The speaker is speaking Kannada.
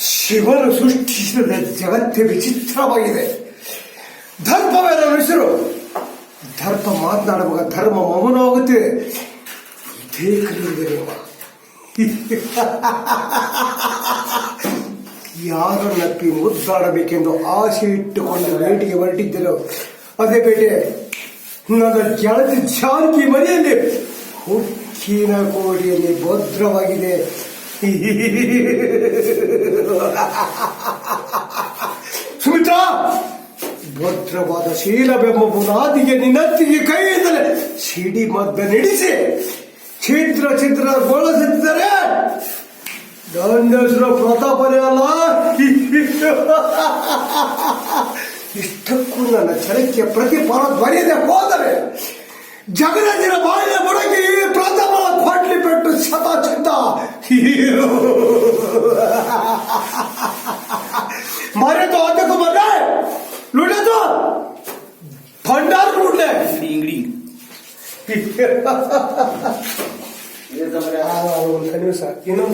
ಶಿವನು ಸೃಷ್ಟಿಸಿದ ಜಗತ್ತೇ ವಿಚಿತ್ರವಾಗಿದೆ ಧರ್ಮವೇ ನನ್ನ ಹೆಸರು. ಧರ್ಮ ಮಾತನಾಡುವಾಗ ಧರ್ಮ ಮೌನವಾಗುತ್ತಿದೆ ಇದೇ ಯಾರು ಯಾರನ್ನಪ್ಪಿ ಮುದ್ದಾಡಬೇಕೆಂದು ಆಸೆ ಇಟ್ಟುಕೊಂಡು ಬೇಟೆಗೆ ಹೊರಟಿದ್ದರು. ಅದೇ ಬೇಟೆ ನನ್ನ ಗೆಳತಿ ಜಾನಕಿ ಮನೆಯಲ್ಲಿ. ಹುಕ್ಕಿನ ಕೋಡಿಯಲ್ಲಿ ಭದ್ರವಾಗಿದೆ. ಸುಮಿತ್ರಾ, ಭದ್ರವಾದ ಶೀಲವೆಂಬ ಬುನಾದಿಗೆ ನಿನ್ನತ್ತಿಗೆ ಕೈಯಿಂದಲೇ ಸಿಡಿ ಮದ್ದ ನಡೆಸಿ. ಛಿದ್ರ ಛಿದ್ರಗೊಳಿಸಿದ್ದರೆ ನನ್ನ ಹೆಸರು ಪ್ರತಾಪನೇ ಅಲ್ಲ. ಇಷ್ಟಕ್ಕೂ ನನ್ನ ಛಲಕ್ಕೆ ಪ್ರತಿಫಲ ದೊರೆಯದೆ ಹೋದರೆ ಜಗನದಿನ ಬಾಯಿನ ಬುಡಗಿ ಪ್ರಥಮ ಕೊಟ್ಲಿ ಪೆಟ್ಟು ಶತ ಚಿತ್ತ ಮರೆತು ಅದಕ್ಕೂ ಬಂದೆ ಲುಡದು ಭಂಡಾರ ಲುಡ್ಲೆ ಇಂಗಡಿ ಒಂದು ನಿಮಿಷ ಇನ್ನೊಂದು